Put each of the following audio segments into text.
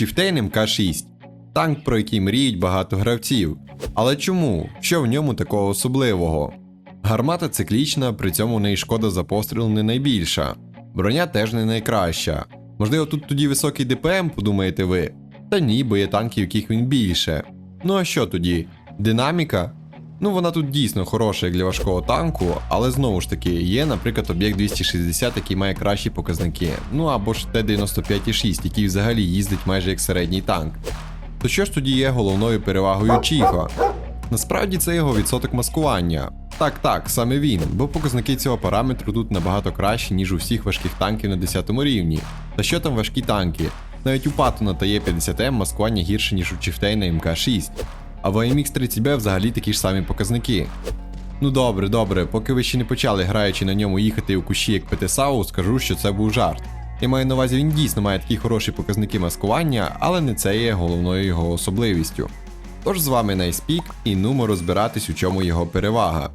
Чіфтейн МК-6 танк, про який мріють багато гравців. Але чому? Що в ньому такого особливого? Гармата циклічна, при цьому неї шкода за постріл не найбільша. Броня теж не найкраща. Можливо, тут тоді високий ДПМ, подумаєте ви? Та ні, бо є танки, яких він більше. Ну а що тоді? Динаміка? Ну вона тут дійсно хороша як для важкого танку, але знову ж таки є, наприклад, об'єкт 260, який має кращі показники. Ну або ж Т-95,6, який взагалі їздить майже як середній танк. То що ж тоді є головною перевагою Чіфа? Насправді це його відсоток маскування. Так, так, саме він, бо показники цього параметру тут набагато кращі, ніж у всіх важких танків на 10 рівні. Та що там важкі танки? Навіть у Паттона та Є50М маскування гірше, ніж у Чіфтейна МК6. А в AMX 30B взагалі такі ж самі показники. Ну добре, добре, поки ви ще не почали граючи на ньому їхати у кущі як ПТСАУ, скажу, що це був жарт. Я маю на увазі, він дійсно має такі хороші показники маскування, але не це є головною його особливістю. Тож з вами Найспік і нумо розбиратись, у чому його перевага.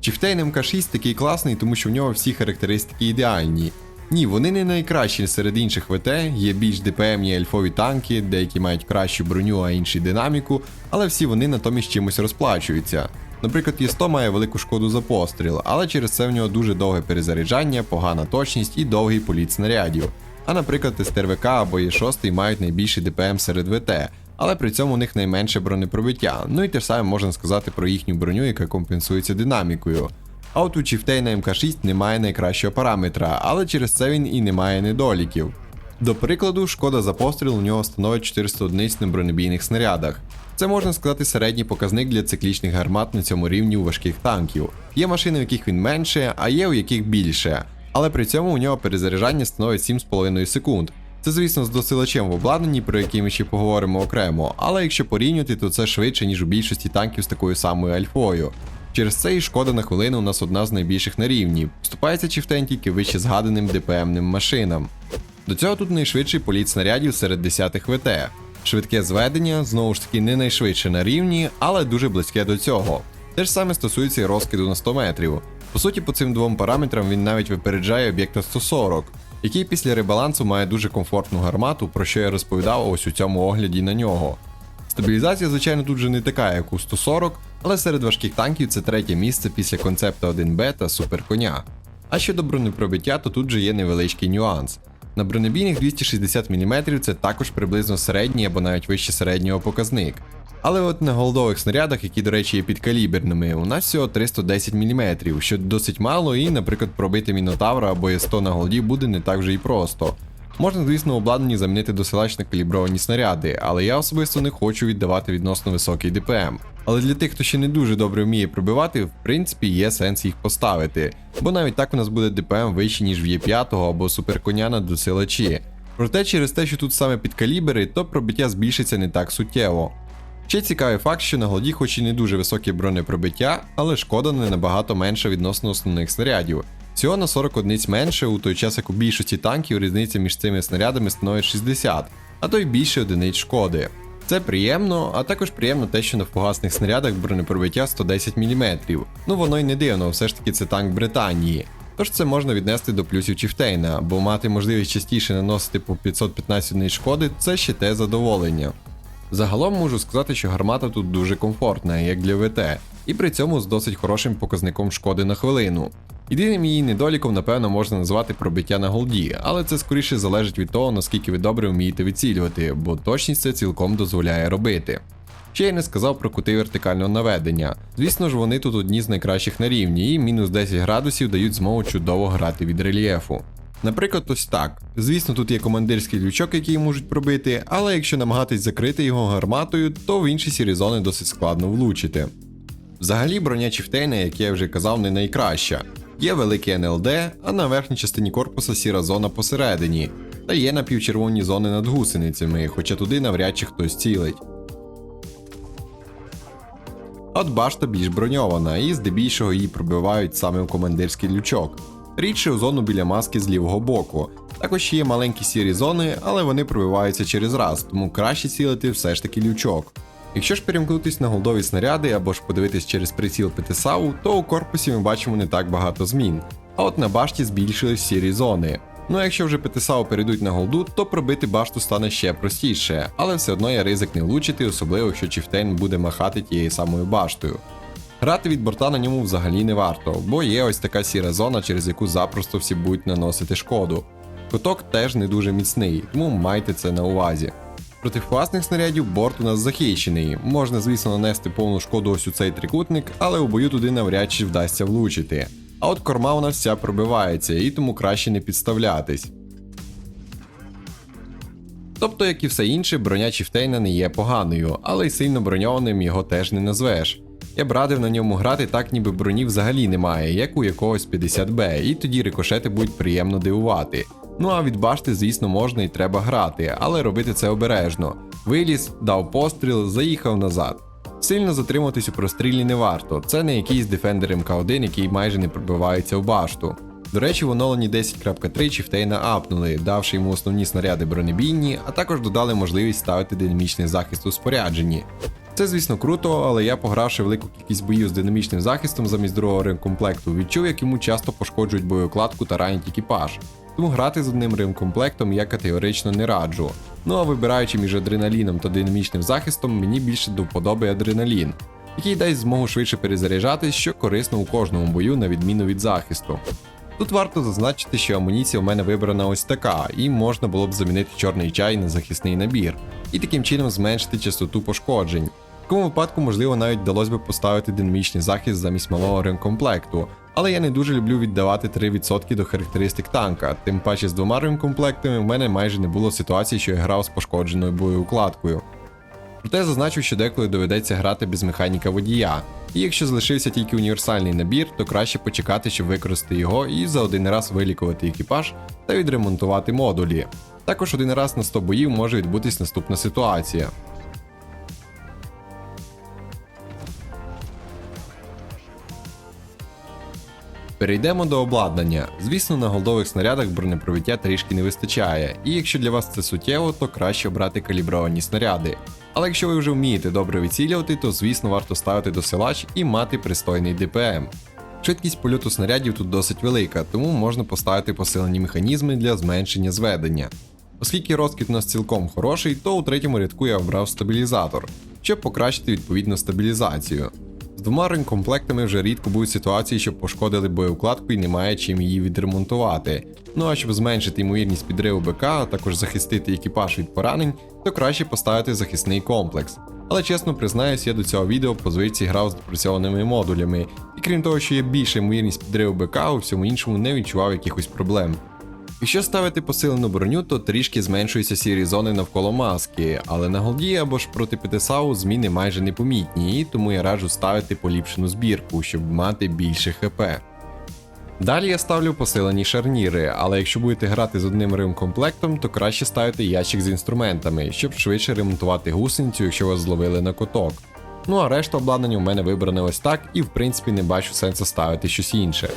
Чіфтейн МК6 такий класний, тому що в нього всі характеристики ідеальні. Ні, вони не найкращі серед інших ВТ, є більш ДПМні ельфові танки, деякі мають кращу броню, а інші динаміку, але всі вони натомість чимось розплачуються. Наприклад, Є100 має велику шкоду за постріл, але через це в нього дуже довге перезаряджання, погана точність і довгий політ снарядів. А наприклад, СТРВК або Є6 мають найбільший ДПМ серед ВТ, але при цьому у них найменше бронепробиття. Ну і те ж саме можна сказати про їхню броню, яка компенсується динамікою. А от у Чіфтейна МК6 немає найкращого параметра, але через це він і не має недоліків. До прикладу, шкода за постріл у нього становить 400 одиниць на бронебійних снарядах. Це можна сказати середній показник для циклічних гармат на цьому рівні у важких танків. Є машини, в яких він менше, а є у яких більше. Але при цьому у нього перезаряджання становить 7,5 секунд. Це, звісно, з досилачем в обладнанні, про який ми ще поговоримо окремо, але якщо порівнювати, то це швидше, ніж у більшості танків з такою самою альфою. Через це і шкода на хвилину у нас одна з найбільших на рівні. Вступається Чіфтейн тільки вище згаданим ДПМним машинам. До цього тут найшвидший політ снарядів серед 10-х ВТ. Швидке зведення, знову ж таки, не найшвидше на рівні, але дуже близьке до цього. Те ж саме стосується і розкиду на 100 метрів. По суті, по цим двом параметрам він навіть випереджає об'єкта 140, який після ребалансу має дуже комфортну гармату, про що я розповідав ось у цьому огляді на нього. Стабілізація, звичайно, тут же не така, як у 140, але серед важких танків це третє місце після концепта 1Б та суперконя. А щодо бронепробиття, то тут же є невеличкий нюанс. На бронебійних 260 мм це також приблизно середній або навіть вище середнього показник. Але от на голдових снарядах, які, до речі, є підкаліберними, у нас всього 310 мм, що досить мало, і, наприклад, пробити Мінотавра або Є100 на голді буде не так вже і просто. Можна, звісно, обладнані замінити досилач калібровані снаряди, але я особисто не хочу віддавати відносно високий ДПМ. Але для тих, хто ще не дуже добре вміє пробивати, в принципі є сенс їх поставити, бо навіть так у нас буде ДПМ вищий, ніж в Є5 або суперконя на досилачі. Проте через те, що тут саме підкалібери, то пробиття збільшиться не так суттєво. Ще цікавий факт, що на голді хоч і не дуже високе бронепробиття, але шкода не набагато менша відносно основних снарядів. Всього на 40 одиниць менше, у той час як у більшості танків різниця між цими снарядами становить 60, а то й більше одиниць шкоди. Це приємно, а також приємно те, що на фугасних снарядах бронепробиття 110 мм. Ну воно й не дивно, все ж таки це танк Британії. Тож це можна віднести до плюсів Чіфтейна, бо мати можливість частіше наносити по 515 одиниць шкоди це ще те задоволення. Загалом можу сказати, що гармата тут дуже комфортна, як для ВТ, і при цьому з досить хорошим показником шкоди на хвилину. Єдиним її недоліком, напевно, можна назвати пробиття на голді, але це скоріше залежить від того, наскільки ви добре вмієте відцілювати, бо точність це цілком дозволяє робити. Ще я не сказав про кути вертикального наведення. Звісно ж, вони тут одні з найкращих на рівні, і мінус 10 градусів дають змогу чудово грати від рельєфу. Наприклад, ось так. Звісно, тут є командирський лючок, який можуть пробити, але якщо намагатись закрити його гарматою, то в інші сірі зони досить складно влучити. Взагалі, броня Чіфтейна, як я вже казав, не найкраща. Є велике НЛД, а на верхній частині корпуса сіра зона посередині, та є напівчервоні зони над гусеницями, хоча туди навряд чи хтось цілить. От башта більш броньована, і здебільшого її пробивають саме у командирський лючок. Рідше у зону біля маски з лівого боку. Також є маленькі сірі зони, але вони пробиваються через раз, тому краще цілити все ж таки лючок. Якщо ж перемкнутись на голдові снаряди або ж подивитись через приціл ПТСАУ, то у корпусі ми бачимо не так багато змін. А от на башті збільшились сірі зони. Ну а якщо вже ПТСАУ перейдуть на голду, то пробити башту стане ще простіше, але все одно є ризик не влучити, особливо якщо Чіфтейн буде махати тією самою баштою. Грати від борта на ньому взагалі не варто, бо є ось така сіра зона, через яку запросто всі будуть наносити шкоду. Куток теж не дуже міцний, тому майте це на увазі. Проти власних снарядів борт у нас захищений. Можна, звісно, нанести повну шкоду ось у цей трикутник, але у бою туди навряд чи вдасться влучити. А от корма у нас вся пробивається, і тому краще не підставлятись. Тобто, як і все інше, броня Чіфтейна не є поганою, але й сильно броньованим його теж не назвеш. Я б радив на ньому грати так, ніби броні взагалі немає, як у якогось 50Б, і тоді рикошети будуть приємно дивувати. Ну а від башти, звісно, можна і треба грати, але робити це обережно. Виліз, дав постріл, заїхав назад. Сильно затримуватись у прострілі не варто, це не якийсь Defender МК1, який майже не пробивається в башту. До речі, в оновленні 10.3 Чіфтейна апнули, давши йому основні снаряди бронебійні, а також додали можливість ставити динамічний захист у спорядженні. Це, звісно, круто, але я, погравши велику кількість боїв з динамічним захистом замість другого ремкомплекту, відчув, як йому часто пошкоджують боєкладку та ранять екіпаж. Тому грати з одним ремкомплектом я категорично не раджу. Ну а вибираючи між адреналіном та динамічним захистом, мені більше до вподоби адреналін, який дасть змогу швидше перезаряджатись, що корисно у кожному бою, на відміну від захисту. Тут варто зазначити, що амуніція у мене вибрана ось така, і можна було б замінити чорний чай на захисний набір, і таким чином зменшити частоту пошкоджень. В такому випадку, можливо, навіть вдалося б поставити динамічний захист замість малого ремкомплекту, але я не дуже люблю віддавати 3% до характеристик танка, тим паче з двома ремкомплектами в мене майже не було ситуації, що я грав з пошкодженою боєукладкою. Проте зазначу, що деколи доведеться грати без механіка водія. І якщо залишився тільки універсальний набір, то краще почекати, щоб використати його і за один раз вилікувати екіпаж та відремонтувати модулі. Також один раз на 100 боїв може відбутись наступна ситуація. Перейдемо до обладнання. Звісно, на голдових снарядах бронепробиття трішки не вистачає, і якщо для вас це суттєво, то краще обрати калібровані снаряди. Але якщо ви вже вмієте добре відцілювати, то звісно варто ставити досилач і мати пристойний ДПМ. Швидкість польоту снарядів тут досить велика, тому можна поставити посилені механізми для зменшення зведення. Оскільки розкид у нас цілком хороший, то у третьому рядку я обрав стабілізатор, щоб покращити відповідно стабілізацію. З двома ремкомплектами вже рідко будуть ситуації, що пошкодили боєукладку і немає чим її відремонтувати. Ну а щоб зменшити ймовірність підриву БК, а також захистити екіпаж від поранень, то краще поставити захисний комплекс. Але чесно признаюсь, я до цього відео по звичці грав з допрацьованими модулями, і крім того, що є більша ймовірність підриву БК, у всьому іншому не відчував якихось проблем. Якщо ставити посилену броню, то трішки зменшуються сірі зони навколо маски, але на голді або ж проти ПТСАУ зміни майже непомітні, і тому я раджу ставити поліпшену збірку, щоб мати більше ХП. Далі я ставлю посилені шарніри, але якщо будете грати з одним ремкомплектом, то краще ставити ящик з інструментами, щоб швидше ремонтувати гусеницю, якщо вас зловили на коток. Ну а решта обладнання у мене вибране ось так, і в принципі не бачу сенсу ставити щось інше.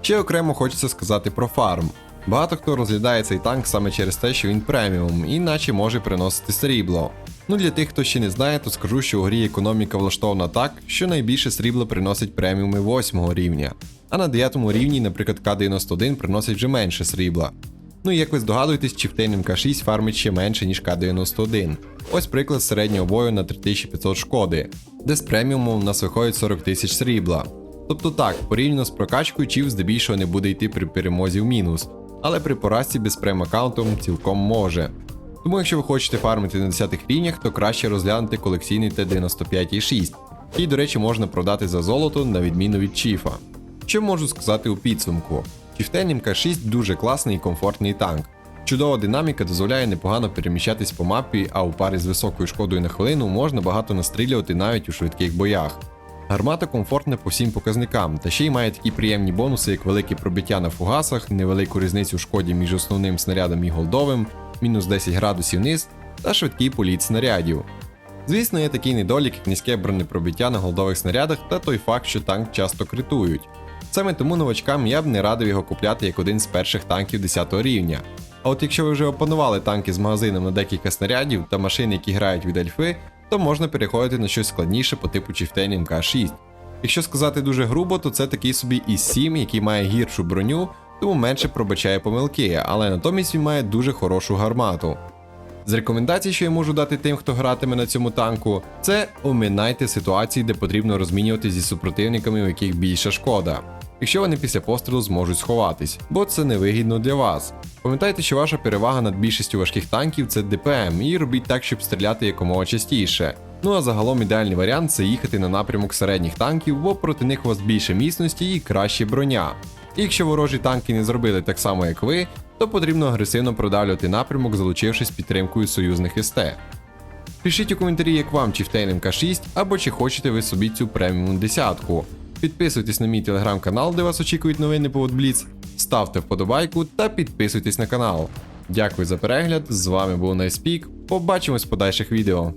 Ще окремо хочеться сказати про фарм. Багато хто розглядає цей танк саме через те, що він преміум, і наче може приносити срібло. Ну для тих, хто ще не знає, то скажу, що у грі економіка влаштована так, що найбільше срібло приносить преміуми 8 рівня, а на 9 рівні, наприклад, К91 приносить вже менше срібла. Ну і як ви здогадуєтесь, Чіфтейн МК6 фармить ще менше, ніж К91. Ось приклад середнього бою на 3500 шкоди, де з преміумом у нас виходить 40 тисяч срібла. Тобто так, порівняно з прокачкою, чів здебільшого не буде йти при перемозі в мінус, але при поразці без прем-аккаунтом цілком може. Тому якщо ви хочете фармити на 10-х рівнях, то краще розглянути колекційний Т-95,6, який, до речі, можна продати за золото на відміну від Чіфа. Що можу сказати у підсумку? Chieftain MK6 дуже класний і комфортний танк. Чудова динаміка дозволяє непогано переміщатись по мапі, а у парі з високою шкодою на хвилину можна багато настрілювати навіть у швидких боях. Гармата комфортна по всім показникам, та ще й має такі приємні бонуси, як велике пробиття на фугасах, невелику різницю шкоді між основним снарядом і голдовим, мінус 10 градусів вниз та швидкий політ снарядів. Звісно, є такий недолік, як низьке бронепробиття на голдових снарядах та той факт, що танк часто критують. Саме тому новачкам я б не радив його купляти як один з перших танків 10 рівня. А от якщо ви вже опанували танки з магазином на декілька снарядів та машини, які грають від альфи, то можна переходити на щось складніше по типу Chieftain MK6. Якщо сказати дуже грубо, то це такий собі ІС-7, який має гіршу броню, тому менше пробачає помилки, але натомість він має дуже хорошу гармату. З рекомендацій, що я можу дати тим, хто гратиме на цьому танку, це оминайте ситуації, де потрібно розмінювати зі супротивниками, у яких більша шкода. Якщо вони після пострілу зможуть сховатись, бо це невигідно для вас. Пам'ятайте, що ваша перевага над більшістю важких танків це ДПМ, і робіть так, щоб стріляти якомога частіше. Ну а загалом ідеальний варіант це їхати на напрямок середніх танків, бо проти них у вас більше міцності і краще броня. І якщо ворожі танки не зробили так само, як ви, то потрібно агресивно продавлювати напрямок, залучившись підтримкою союзних СТ. Пишіть у коментарі, як вам чи в МК 6 або чи хочете ви собі цю преміум десятку. Підписуйтесь на мій телеграм-канал, де вас очікують новини по Бліц, ставте вподобайку та підписуйтесь на канал. Дякую за перегляд. З вами був Найспік. Побачимось в подальших відео.